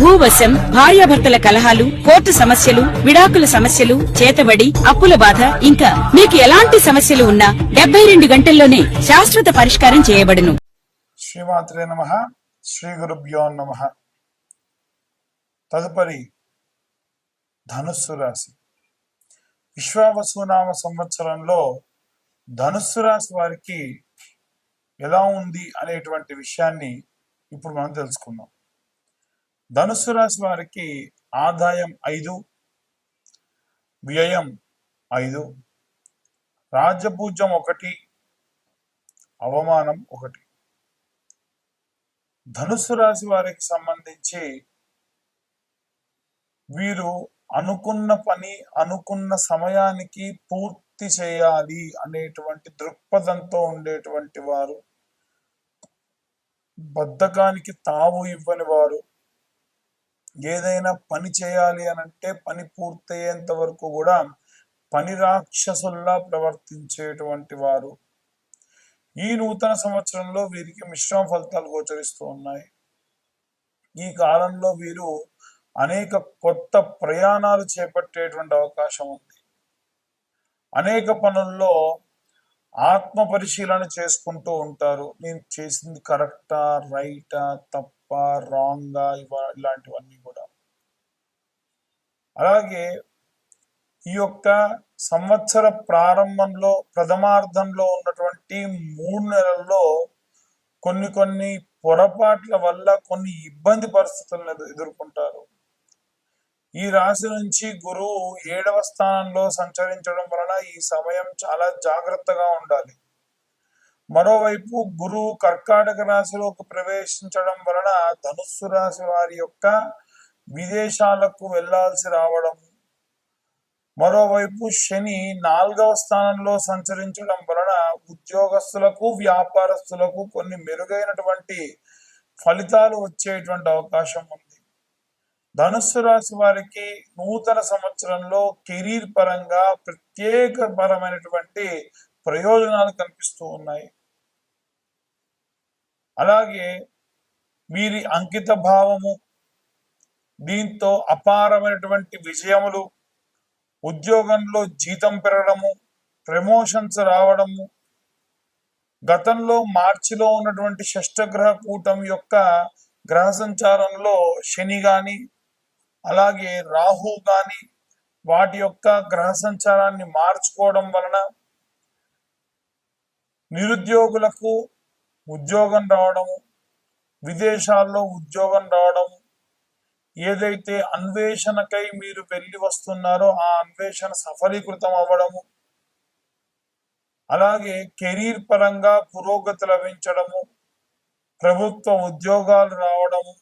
భూవశం భార్యాభర్తల కలహాలు కోర్టు సమస్యలు విడాకుల సమస్యలు చేతబడి అప్పుల బాధ ఇంకా మీకు ఎలాంటి సమస్యలు ఉన్నా డెబ్బై రెండు గంటల్లోనే శాశ్వత పరిష్కారం చేయబడును. శ్రీమాత్రే నమ. శ్రీ గురుభ్యో నమ. తదుపరి ధనుస్సు రాశి. విశ్వావసునామ సంవత్సరంలో ధనుస్సు రాశి వారికి ఎలా ఉంది అనేటువంటి విషయాన్ని ఇప్పుడు మనం తెలుసుకుందాం. ధనుసు రాశి వారికి ఆదాయం ఐదు వ్యయం ఐదు రాజపూజ్యం ఒకటి అవమానం ఒకటి. ధనుసు రాశి వారికి సంబంధించి వీరు అనుకున్న పని అనుకున్న సమయానికి పూర్తి చేయాలి అనేటువంటి దృక్పథంతో ఉండేటువంటి వారు బద్ధకానికి తావు ఇవ్వని వారు ఏదైనా పని చేయాలి అని అంటే పని పూర్తయ్యేంత వరకు కూడా పని రాక్షసుల్లా ప్రవర్తించేటువంటి వారు. ఈ నూతన సంవత్సరంలో వీరికి మిశ్రమ ఫలితాలు గోచరిస్తూ ఉన్నాయి. ఈ కాలంలో వీరు అనేక కొత్త ప్రయాణాలు చేపట్టేటువంటి అవకాశం ఉంది. అనేక పనుల్లో ఆత్మ పరిశీలన చేసుకుంటూ ఉంటారు. నేను చేసింది కరెక్టా రైటా తప్ప రాంగా ఇవ ఇలాంటివన్నీ. అలాగే ఈ యొక్క సంవత్సర ప్రారంభంలో ప్రథమార్థంలో ఉన్నటువంటి మూడు నెలల్లో కొన్ని కొన్ని పొరపాట్ల వల్ల కొన్ని ఇబ్బంది పరిస్థితులను ఎదుర్కొంటారు. ఈ రాశి నుంచి గురువు ఏడవ స్థానంలో సంచరించడం వలన ఈ సమయం చాలా జాగ్రత్తగా ఉండాలి. మరోవైపు గురువు కర్కాటక రాశిలోకి ప్రవేశించడం వలన ధనుస్సు రాశి వారి యొక్క విదేశాలకు వెళ్ళాల్సి రావడం. మరోవైపు శని నాలుగవ స్థానంలో సంచరించడం వలన ఉద్యోగస్తులకు వ్యాపారస్తులకు కొన్ని మెరుగైనటువంటి ఫలితాలు వచ్చేటువంటి అవకాశం ఉంది. ధనుస్సు రాశి వారికి నూతన సంవత్సరంలో కెరీర్ పరంగా ప్రత్యేకపరమైనటువంటి ప్రయోజనాలు కనిపిస్తూ ఉన్నాయి. అలాగే వీరి అంకిత భావము దీంతో అపారమైనటువంటి విజయములు ఉద్యోగంలో జీతం పెరగడము ప్రమోషన్స్ రావడము గతంలో మార్చిలో ఉన్నటువంటి షష్టగ్రహ కూటం యొక్క గ్రహ సంచారంలో శని గాని అలాగే రాహు గాని వాటి యొక్క గ్రహ సంచారాన్ని మార్చుకోవడం వలన నిరుద్యోగులకు ఉద్యోగం రావడము విదేశాల్లో ఉద్యోగం రావడము ఏదైతే అన్వేషణకై మీరు వెళ్ళి వస్తున్నారో ఆ అన్వేషణ సఫలీకృతం అవ్వడము అలాగే కెరీర్ పరంగా పురోగతి లభించడము ప్రభుత్వ ఉద్యోగాలు రావడము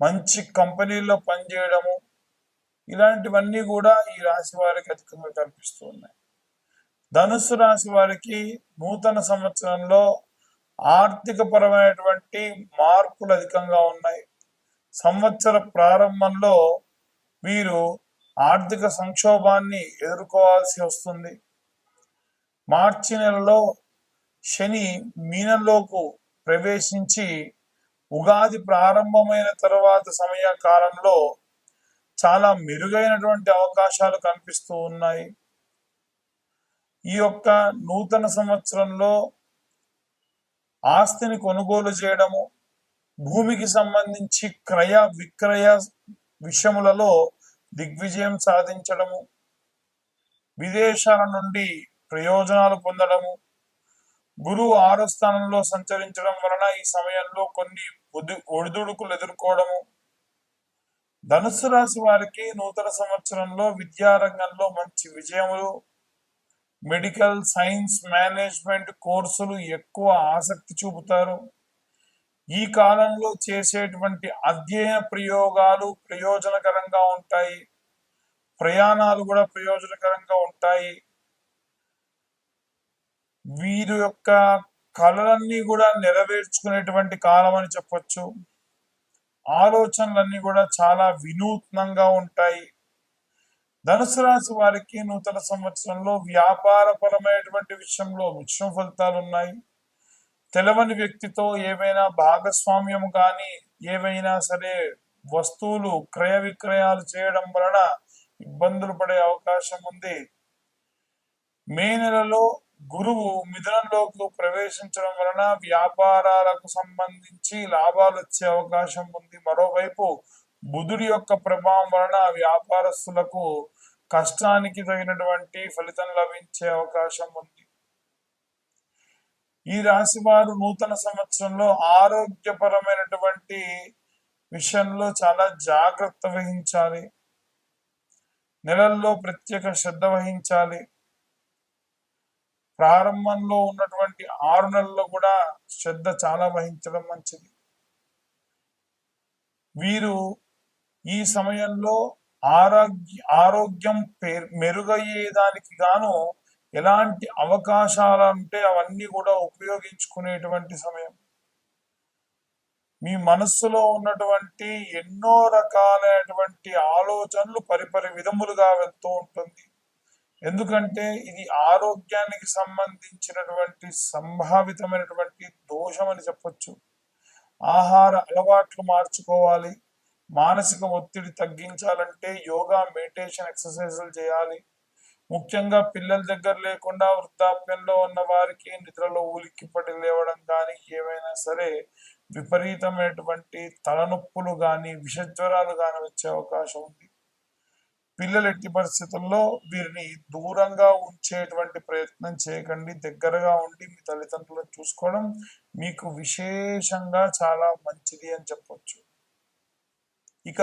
మంచి కంపెనీల్లో పనిచేయడము ఇలాంటివన్నీ కూడా ఈ రాశి వారికి అధికంగా కనిపిస్తూ ఉన్నాయి. ధనుస్సు రాశి వారికి నూతన సంవత్సరంలో ఆర్థిక పరమైనటువంటి మార్పులు అధికంగా ఉన్నాయి. సంవత్సర ప్రారంభంలో వీరు ఆర్థిక సంక్షోభాన్ని ఎదుర్కోవాల్సి వస్తుంది. మార్చి నెలలో శని మీనంలోకి ప్రవేశించి ఉగాది ప్రారంభమైన తర్వాత సమయ కాలంలో చాలా మెరుగైనటువంటి అవకాశాలు కనిపిస్తూ ఉన్నాయి. ఈ యొక్క నూతన సంవత్సరంలో ఆస్తిని కొనుగోలు చేయడము భూమికి సంబంధించి క్రయ విక్రయ విషయములలో దిగ్విజయం సాధించడము విదేశాల నుండి ప్రయోజనాలు పొందడము గురువు ఆరో స్థానంలో సంచరించడం వలన ఈ సమయంలో కొన్ని ఒడిదుడుకులు ఎదుర్కోవడము. ధనుసు రాశి వారికి నూతన సంవత్సరంలో విద్యారంగంలో మంచి విజయములు మెడికల్ సైన్స్ మేనేజ్మెంట్ కోర్సులు ఎక్కువ ఆసక్తి చూపుతారు. ఈ కాలంలో చేసేటువంటి అధ్యయన ప్రయోగాలు ప్రయోజనకరంగా ఉంటాయి. ప్రయాణాలు కూడా ప్రయోజనకరంగా ఉంటాయి. వీరి యొక్క కళలన్నీ కూడా నెరవేర్చుకునేటువంటి కాలం అని చెప్పొచ్చు. ఆలోచనలన్నీ కూడా చాలా వినూత్నంగా ఉంటాయి. ధనుసు రాశి వారికి నూతన సంవత్సరంలో వ్యాపారపరమైనటువంటి విషయంలో మిశ్రమ ఫలితాలు ఉన్నాయి తెలవని వ్యక్తితో ఏవైనా భాగస్వామ్యం కానీ ఏవైనా సరే వస్తువులు క్రయ విక్రయాలు చేయడం వలన ఇబ్బందులు పడే అవకాశం ఉంది. మే నెలలో గురువు మిథునంలోకి ప్రవేశించడం వలన వ్యాపారాలకు సంబంధించి లాభాలు వచ్చే అవకాశం ఉంది. మరోవైపు బుధుడి యొక్క ప్రభావం వలన వ్యాపారస్తులకు కష్టానికి తగినటువంటి ఫలితం లభించే అవకాశం ఉంది. ఈ రాశి వారు నూతన సంవత్సరంలో ఆరోగ్యపరమైనటువంటి విషయంలో చాలా జాగ్రత్త వహించాలి. నెలల్లో ప్రత్యేక శ్రద్ధ వహించాలి. ప్రారంభంలో ఉన్నటువంటి ఆరు నెలల్లో కూడా శ్రద్ధ చాలా వహించడం మంచిది. వీరు ఈ సమయంలో ఆరోగ్య ఆరోగ్యం పే- మెరుగయ్యేదానికి గాను ఎలాంటి అవకాశాలు ఉంటే అవన్నీ కూడా ఉపయోగించుకునేటువంటి సమయం. మీ మనస్సులో ఉన్నటువంటి ఎన్నో రకాలైనటువంటి ఆలోచనలు పరిపరి విధములుగా వెళ్తూ ఉంటుంది. ఎందుకంటే ఇది ఆరోగ్యానికి సంబంధించినటువంటి సంభావితమైనటువంటి దోషం అని చెప్పొచ్చు. ఆహార అలవాట్లు మార్చుకోవాలి. మానసిక ఒత్తిడి తగ్గించాలంటే యోగా మెడిటేషన్ ఎక్సర్సైజులు చేయాలి. ముఖ్యంగా పిల్లల దగ్గర లేకుండా వృద్ధాప్యంలో ఉన్న వారికి నిద్రలో ఉలిక్కిపడి లేవడం కానీ ఏవైనా సరే విపరీతమైనటువంటి తలనొప్పులు కానీ విషజ్వరాలు కానీ వచ్చే అవకాశం ఉంది. పిల్లలు ఎట్టి పరిస్థితుల్లో వీరిని దూరంగా ఉంచేటువంటి ప్రయత్నం చేయకండి. దగ్గరగా ఉండి మీ తల్లిదండ్రులను చూసుకోవడం మీకు విశేషంగా చాలా మంచిది అని చెప్పొచ్చు. ఇక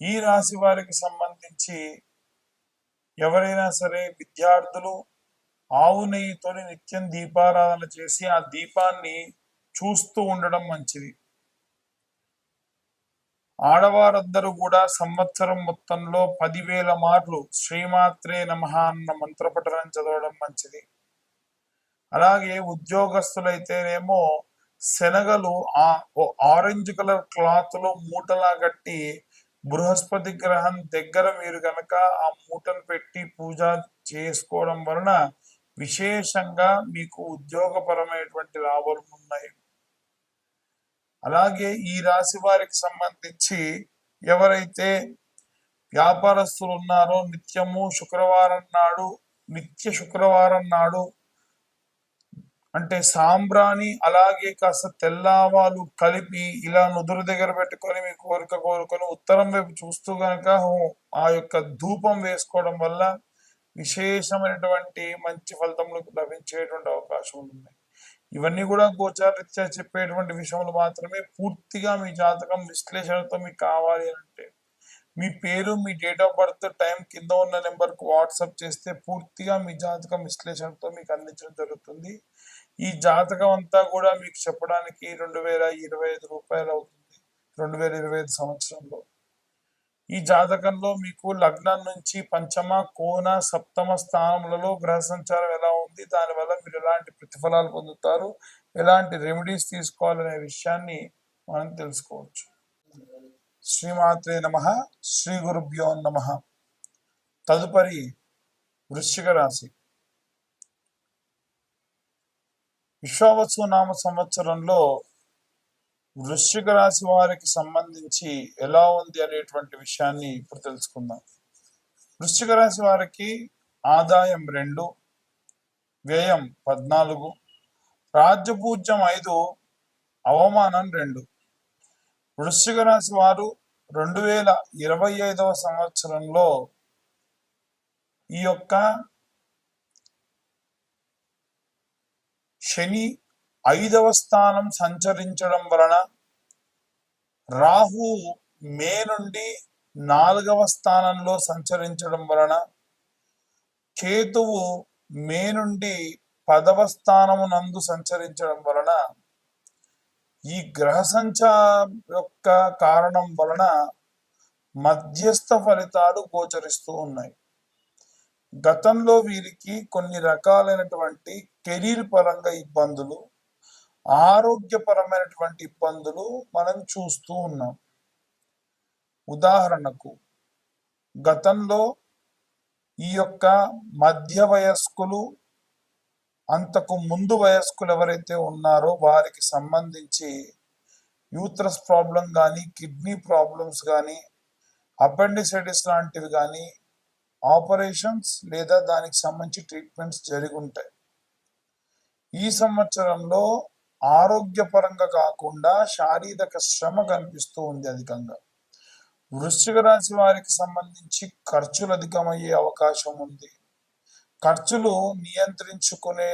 ఈ రాశి వారికి సంబంధించి ఎవరైనా సరే విద్యార్థులు ఆవు నెయ్యితోని నిత్యం దీపారాధన చేసి ఆ దీపాన్ని చూస్తూ ఉండడం మంచిది. ఆడవారందరూ కూడా సంవత్సరం మొత్తంలో పదివేల మార్లు శ్రీమాత్రే నమ అన్న మంత్రపఠనం చదవడం మంచిది. అలాగే ఉద్యోగస్తులైతేనేమో శనగలు ఆ ఓ ఆరెంజ్ కలర్ క్లాత్లో మూటలా కట్టి బృహస్పతి గ్రహం దగ్గర మీరు కనుక ఆ మూటను పెట్టి పూజ చేసుకోవడం వలన విశేషంగా మీకు ఉద్యోగపరమైనటువంటి లాభాలు ఉన్నాయి. అలాగే ఈ రాశి వారికి సంబంధించి ఎవరైతే వ్యాపారస్తులు ఉన్నారో నిత్యము శుక్రవారం నాడు నిత్య శుక్రవారం నాడు అంటే సాంబ్రాణి అలాగే కాస్త తెల్లావాలు కలిపి ఇలా నుదురు దగ్గర పెట్టుకొని మీ కోరిక కోరుకొని ఉత్తరం వైపు చూస్తూ గనక ఆ యొక్క ధూపం వేసుకోవడం వల్ల విశేషమైనటువంటి మంచి ఫలితములు లభించేటువంటి అవకాశం ఉన్నాయి ఇవన్నీ కూడా గోచారీత్యా చెప్పేటువంటి విషయములు మాత్రమే పూర్తిగా మీ జాతకం విశ్లేషణతో మీకు కావాలి అని అంటే మీ పేరు మీ డేట్ ఆఫ్ బర్త్ టైం కింద ఉన్న నెంబర్కు వాట్సాప్ చేస్తే పూర్తిగా మీ జాతకం విశ్లేషణతో మీకు అందించడం జరుగుతుంది. ఈ జాతకం అంతా కూడా మీకు చెప్పడానికి రెండు వేల ఇరవై ఐదు రూపాయలు అవుతుంది. రెండు వేల ఇరవై ఐదు సంవత్సరంలో. ఈ జాతకంలో మీకు లగ్నం నుంచి పంచమ కోన సప్తమ స్థానములలో గ్రహ సంచారం ఎలా ఉంది? దానివల్ల మీరు ఎలాంటి ప్రతిఫలాలు పొందుతారు? ఎలాంటి రెమెడీస్ తీసుకోవాలనే విషయాన్ని మనం తెలుసుకోవచ్చు. శ్రీమాత్రే నమ. శ్రీ గురుభ్యో నమ. తదుపరి వృశ్చిక రాశి. విశ్వావసు నామ సంవత్సరంలో వృశ్చిక రాశి వారికి సంబంధించి ఎలా ఉంది అనేటువంటి విషయాన్ని ఇప్పుడు తెలుసుకుందాం. వృశ్చిక రాశి వారికి ఆదాయం రెండు వ్యయం పద్నాలుగు రాజ్యపూజ్యం ఐదు అవమానం రెండు. వృశ్చిక రాశి వారు రెండు వేల ఇరవై ఐదవ సంవత్సరంలో ఈ యొక్క శని ఐదవ స్థానం సంచరించడం వలన రాహు మే నుండి నాలుగవ స్థానంలో సంచరించడం వలన కేతువు మే నుండి పదవ స్థానము నందు సంచరించడం వలన ఈ గ్రహ సంచారం యొక్క కారణం వలన మధ్యస్థ ఫలితాలు గోచరిస్తూ ఉన్నాయి. గతంలో వీరికి కొన్ని రకాలైనటువంటి కెరీర్ పరంగా ఇబ్బందులు ఆరోగ్యపరమైనటువంటి ఇబ్బందులు మనం చూస్తూ ఉన్నాం. ఉదాహరణకు గతంలో ఈ యొక్క మధ్య వయస్కులు అంతకు ముందు వయస్కులు ఎవరైతే ఉన్నారో వారికి సంబంధించి యూత్రస్ ప్రాబ్లం కానీ కిడ్నీ ప్రాబ్లమ్స్ కానీ అపెండిసైటిస్ లాంటివి కానీ ఆపరేషన్స్ లేదా దానికి సంబంధించి ట్రీట్మెంట్స్ జరిగి ఉంటాయి. ఈ సంవత్సరంలో ఆరోగ్యపరంగా కాకుండా శారీరక శ్రమ కనిపిస్తూ ఉంది అధికంగా. వృశ్చిక రాశి వారికి సంబంధించి ఖర్చులు అధికమయ్యే అవకాశం ఉంది. ఖర్చులు నియంత్రించుకునే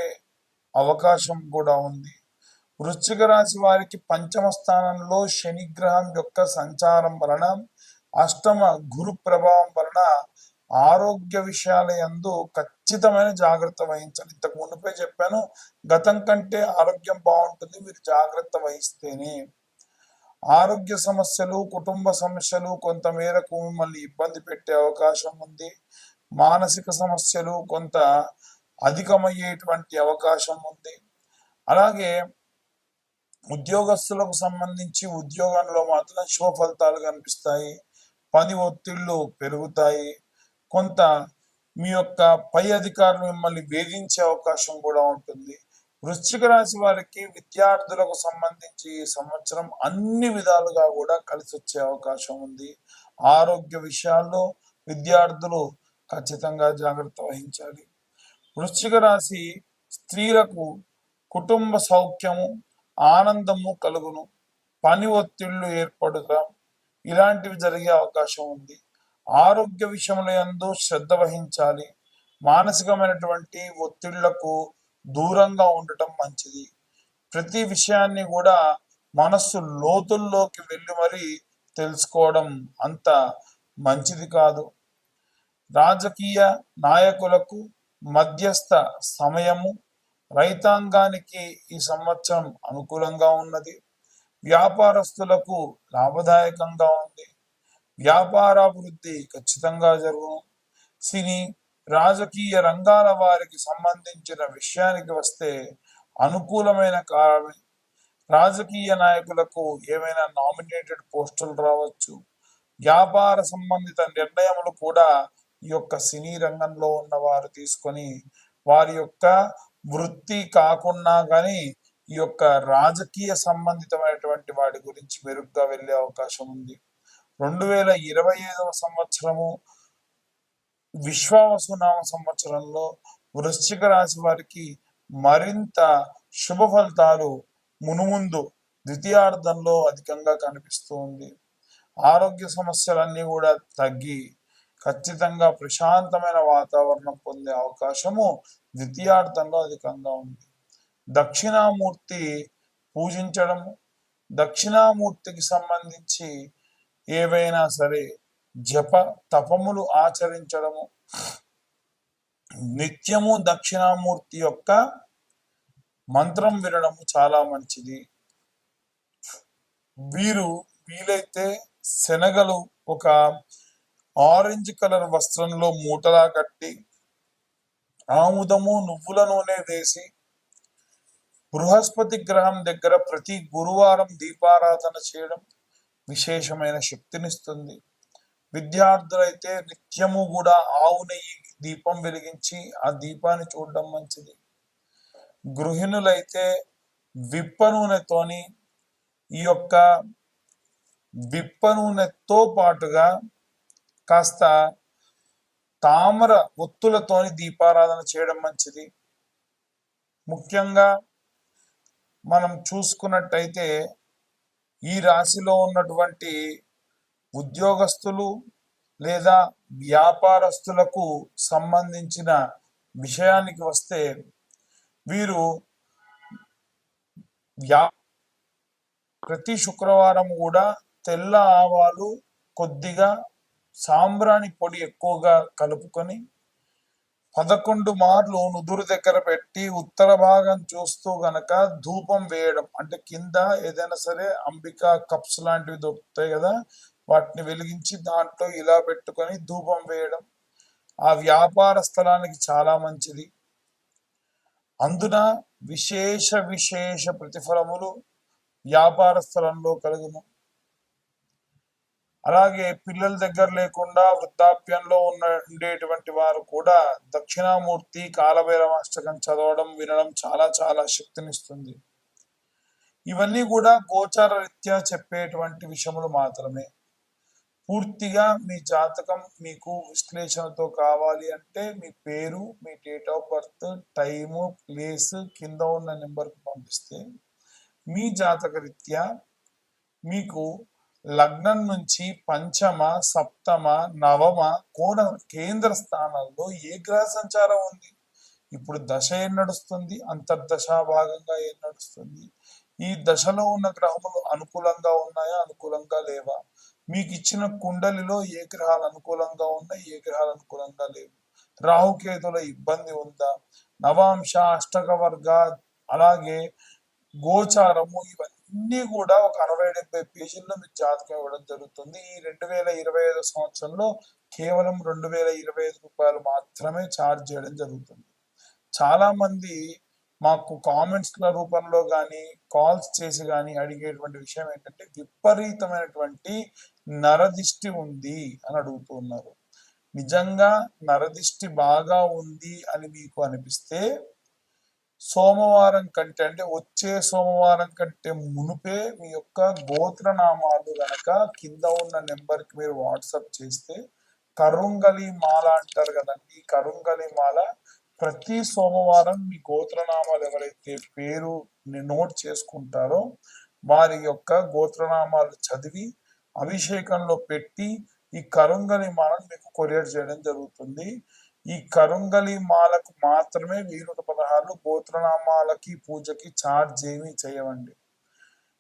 అవకాశం కూడా ఉంది. వృశ్చిక రాశి వారికి పంచమ స్థానంలో శనిగ్రహం యొక్క సంచారం వలన అష్టమ గురు ప్రభావం వలన ఆరోగ్య విషయాల ఎందు ఖచ్చితమైన జాగ్రత్త వహించాలి. ఇంతకు మునిపే చెప్పాను గతం కంటే ఆరోగ్యం బాగుంటుంది మీరు జాగ్రత్త వహిస్తేనే. ఆరోగ్య సమస్యలు కుటుంబ సమస్యలు కొంతమేరకు మిమ్మల్ని ఇబ్బంది పెట్టే అవకాశం ఉంది. మానసిక సమస్యలు కొంత అధికమయ్యేటువంటి అవకాశం ఉంది. అలాగే ఉద్యోగస్తులకు సంబంధించి ఉద్యోగంలో మాత్రం శుభ ఫలితాలు కనిపిస్తాయి. పని ఒత్తిళ్ళు పెరుగుతాయి. కొంత మీ యొక్క పై అధికారులు మిమ్మల్ని వేధించే అవకాశం కూడా ఉంటుంది. వృశ్చిక రాశి వారికి విద్యార్థులకు సంబంధించి ఈ సంవత్సరం అన్ని విధాలుగా కూడా కలిసి వచ్చే అవకాశం ఉంది. ఆరోగ్య విషయాల్లో విద్యార్థులు ఖచ్చితంగా జాగ్రత్త వహించాలి. వృశ్చిక రాశి స్త్రీలకు కుటుంబ సౌఖ్యము ఆనందము కలుగును. పని ఒత్తిళ్ళు ఏర్పడుట ఇలాంటివి జరిగే అవకాశం ఉంది. ఆరోగ్య విషయంలో ఎందు శ్రద్ధ వహించాలి. మానసికమైనటువంటి ఒత్తిళ్ళకు దూరంగా ఉండటం మంచిది. ప్రతి విషయాన్ని కూడా మనస్సు లోతుల్లోకి వెళ్ళి మరి తెలుసుకోవడం అంత మంచిది కాదు. రాజకీయ నాయకులకు మధ్యస్థ సమయము రైతాంగానికి ఈ సంవత్సరం అనుకూలంగా ఉన్నది. వ్యాపారస్తులకు లాభదాయకంగా ఉంది. వ్యాపారాభివృద్ధి ఖచ్చితంగా జరుగును. సినీ రాజకీయ రంగాల వారికి సంబంధించిన విషయానికి వస్తే అనుకూలమైన కాలమే. రాజకీయ నాయకులకు ఏమైనా నామినేటెడ్ పోస్టులు రావచ్చు. వ్యాపార సంబంధిత నిర్ణయములు కూడా ఈ యొక్క సినీ రంగంలో ఉన్న వారు తీసుకొని వారి యొక్క వృత్తి కాకుండా కానీ ఈ యొక్క రాజకీయ సంబంధితమైనటువంటి వాటి గురించి మెరుగ్గా వెళ్ళే అవకాశం ఉంది. రెండు వేల ఇరవై ఐదవ సంవత్సరము విశ్వావసునామ సంవత్సరంలో వృశ్చిక రాశి వారికి మరింత శుభ ఫలితాలు మునుముందు ద్వితీయార్థంలో అధికంగా కనిపిస్తూ ఉంది. ఆరోగ్య సమస్యలన్నీ కూడా తగ్గి ఖచ్చితంగా ప్రశాంతమైన వాతావరణం పొందే అవకాశము ద్వితీయార్థంలో అధికంగా ఉంది. దక్షిణామూర్తి పూజించడము దక్షిణామూర్తికి సంబంధించి ఏవైనా సరే జప తపములు ఆచరించడము నిత్యము దక్షిణామూర్తి యొక్క మంత్రం వినడము చాలా మంచిది. వీరు వీలైతే శనగలు ఒక ఆరెంజ్ కలర్ వస్త్రంలో మూటలా కట్టి ఆముదము నువ్వుల నూనె వేసి బృహస్పతి గ్రహం దగ్గర ప్రతి గురువారం దీపారాధన చేయడం విశేషమైన శక్తినిస్తుంది. విద్యార్థులైతే నిత్యము కూడా ఆవు నెయ్యి దీపం వెలిగించి ఆ దీపాన్ని చూడడం మంచిది. గృహిణులైతే విప్ప నూనెతోని ఈ యొక్క విప్ప నూనెతో పాటుగా కాస్త తామర ఒత్తులతోని దీపారాధన చేయడం మంచిది. ముఖ్యంగా మనం చూసుకున్నట్టయితే ఈ రాశిలో ఉన్నటువంటి ఉద్యోగస్తులు లేదా వ్యాపారస్తులకు సంబంధించిన విషయానికి వస్తే వీరు వ్యా ప్రతి శుక్రవారం కూడా తెల్ల ఆవాలు కొద్దిగా సాంబ్రాణి పొడి ఎక్కువగా కలుపుకొని పదకొండు మార్లు నుదురు దగ్గర పెట్టి ఉత్తర భాగం చూస్తూ గనక ధూపం వేయడం అంటే కింద ఏదైనా సరే అంబికా కప్స్ లాంటివి దొరుకుతాయి కదా వాటిని వెలిగించి దాంట్లో ఇలా పెట్టుకొని ధూపం వేయడం ఆ వ్యాపార స్థలానికి చాలా మంచిది. అందున విశేష విశేష ప్రతిఫలములు వ్యాపార స్థలంలో కలుగును. అలాగే పిల్లల దగ్గర లేకుండా వృద్ధాప్యంలో ఉన్న ఉండేటువంటి వారు కూడా దక్షిణామూర్తి కాలభైరవ అష్టకం చదవడం వినడం చాలా చాలా శక్తినిస్తుంది. ఇవన్నీ కూడా గోచార రీత్యా చెప్పేటువంటి విషయములు మాత్రమే. పూర్తిగా మీ జాతకం మీకు విశ్లేషణతో కావాలి అంటే మీ పేరు మీ date of birth time place కింద ఉన్న నెంబర్కి పంపిస్తే మీ జాతక రీత్యా మీకు లగ్నం నుంచి పంచమ సప్తమ నవమ కోణ కేంద్ర స్థానాల్లో ఏ గ్రహ సంచారం ఉంది? ఇప్పుడు దశ ఏం నడుస్తుంది? అంతర్దశ భాగంగా ఏం నడుస్తుంది? ఈ దశలో ఉన్న గ్రహములు అనుకూలంగా ఉన్నాయా? అనుకూలంగా లేవా? మీకు ఇచ్చిన కుండలిలో ఏ గ్రహాలు అనుకూలంగా ఉన్నాయి? ఏ గ్రహాలు అనుకూలంగా లేవు? రాహుకేతుల ఇబ్బంది ఉందా? నవాంశ అష్టక వర్గ అలాగే గోచారము ఇవన్నీ కూడా ఒక అరవై డెబ్బై పేజీల్లో మీకు జాతకం ఇవ్వడం జరుగుతుంది. ఈ రెండు వేల ఇరవై ఐదు సంవత్సరంలో కేవలం రెండు వేల ఇరవై ఐదు రూపాయలు మాత్రమే ఛార్జ్ చేయడం జరుగుతుంది. చాలా మంది మాకు కామెంట్స్ల రూపంలో కానీ కాల్స్ చేసి కానీ అడిగేటువంటి విషయం ఏంటంటే విపరీతమైనటువంటి నరదిష్టి ఉంది అని అడుగుతున్నారు నిజంగా నరదిష్టి బాగా ఉంది అని మీకు అనిపిస్తే సోమవారం కంటే అంటే వచ్చే సోమవారం కంటే మునుపే మీ యొక్క గోత్రనామాలు గనక కింద ఉన్న నెంబర్కి మీరు వాట్సాప్ చేస్తే కరుంగలి మాల అంటారు కదండి ఈ కరుంగలి మాల ప్రతి సోమవారం మీ గోత్రనామాలు ఎవరైతే పేరు నోట్ చేసుకుంటారో వారి యొక్క గోత్రనామాలు చదివి అభిషేకంలో పెట్టి ఈ కరుంగలి మాలను మీకు కొరియర్ చేయడం జరుగుతుంది. ఈ కరుంగలి మాలకు మాత్రమే వెయ్యి నూట పదహారులు గోత్రనామాలకి పూజకి ఛార్జ్ ఏమీ చేయవండి.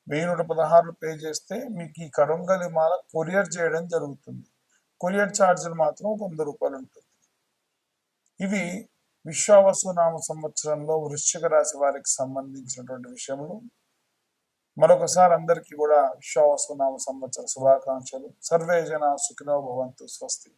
వెయ్యి నూట పదహారులు పే చేస్తే మీకు ఈ కరుంగలి మాల కొరియర్ చేయడం జరుగుతుంది. కొరియర్ ఛార్జీలు మాత్రం వంద రూపాయలు ఉంటుంది. ఇవి విశ్వావసు నామ సంవత్సరంలో వృశ్చిక రాశి వారికి సంబంధించినటువంటి విషయములు. మరొకసారి అందరికీ కూడా విశ్వావసు నామ సంవత్సర శుభాకాంక్షలు. సర్వే జన సుఖినో భవంతు స్వస్తి.